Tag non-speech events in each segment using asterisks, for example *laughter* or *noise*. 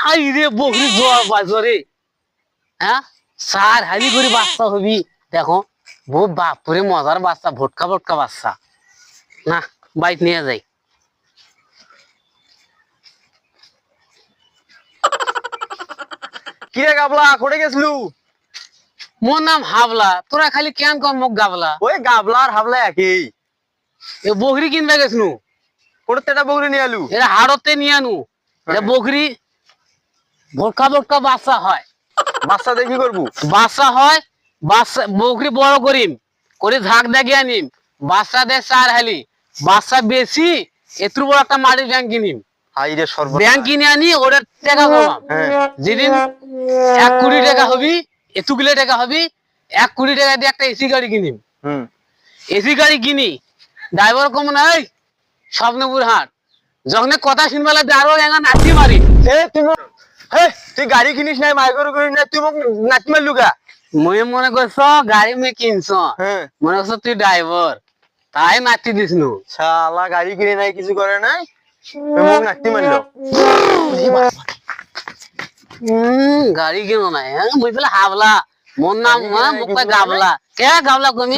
High রে বকরি জোয়ার বাজরে হ্যাঁ সার হালি করে বাচ্চা হবি। দেখো বহু বাপুরে মজার বাচ্চা ভটকা ভটকা বাচ্চা। না বাইক নিয়ে যাই। *laughs* কি রে গাবলা কোটে গেছলু? মোর নাম হাবলা তোরা খালি কেন কম মোক গাবলা? ওই গাবলা আর হাবলা একই। এ বকরি কিনবে গেছনু কোটে তেটা বগরি নিয়ে আলু এরা হাড়তে নিয়ে আনু এ বকরি ভটকা ভটকা বাচ্চা হয়। বাচ্চা দেখি করব? বাচ্চা হয় বাচ্চা বকরি বড় করিম করে ঝাঁক দেখে আনিম। বাচ্চা দে চার হালি। বাচ্চা বেশি এত্রু বড় একটা মাটির ব্যাংক কিনিম। হাই সর্ব ব্যাংক কিনে আনি ওটার টাকা কমাম। হ্যাঁ যেদিন এক কোটি টাকা হবি এতুগুলো টাকা হবি এক কোটি টাকা দিয়ে একটা এসি গাড়ি কিনিম। হুম। এসি গাড়ি কিনি। ড্রাইভার কম নাই স্বপ্নপুর হাট। যখন কথা শুনবেলা আরও এঙ্গা নাচি মারি। হে তুই গাড়ি কিনিস নাই মাইকর করিস নাই তুই মোক নাচি মারলু গা মুই মনে করছ গাড়ি মুই কিনছ। মনে করছ তুই ড্রাইভার তাই নাচি দিস নু শালা গাড়ি কিনে নাই কিছু করে নাই। মোক মারলো গাড়ি কিনো নাই হ্যাঁ মুই পেলে হাবলা। মোর নাম হ্যাঁ গাবলা। কে গাবলা কমি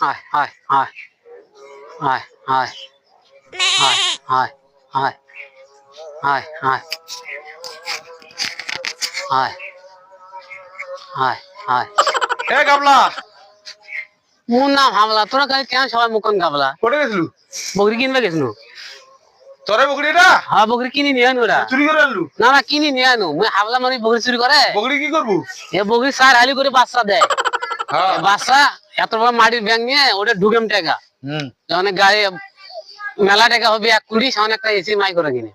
হায় হায় হায় হায় হায় হায় হায় হায় হায় হায় হায় হায় হায় এ গাবলা? মোর নাম হামলা। তোরা কাছে কেন সবাই মুখন গাবলা? কোটে গেছলু? বকরি কিনবে গেছনু তোরে বগরি এটা? হ্যাঁ বকরি কিনি নিয়ে আনু ওরা চুরি করে আনলু? না না কিনি নিয়ে আনু। মুই হাবলা মানে বকরি চুরি করে বগরি কি করব এ বকরি সার হালি করে বাচ্চা দেয় বাচ্চা এত বড় মাটির ব্যাংক নিয়ে ওটা ঢুকেম টাকা। হুম গাড়ি মেলা টাকা হবে এক কোটি সামনে একটা এসি মাই করে কিনে।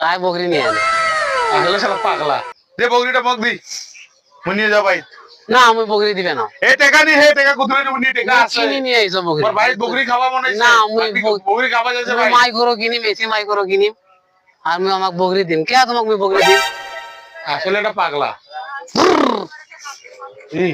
তাই বকরি নিয়ে আনে আসলে শালা পাগলা। দে বগরিটা মগ দি। নিয়ে যাও ভাই না আমি বকরি দিবে না। এ টাকা নি হে টাকা কোথায় নেব নি টাকা আছে কিনি নিয়ে আইসো বকরি। তোর ভাই বগরি খাওয়া মনে না, মুই বগ- বগরি খাওয়া যাচ্ছে ভাই মাই করো কিনিম এসি মাই করো কিনিম। আর মুই আমাক বকরি দিম। কে তোমাক মুই বকরি দিম? আসলে এটা পাগলা। ই।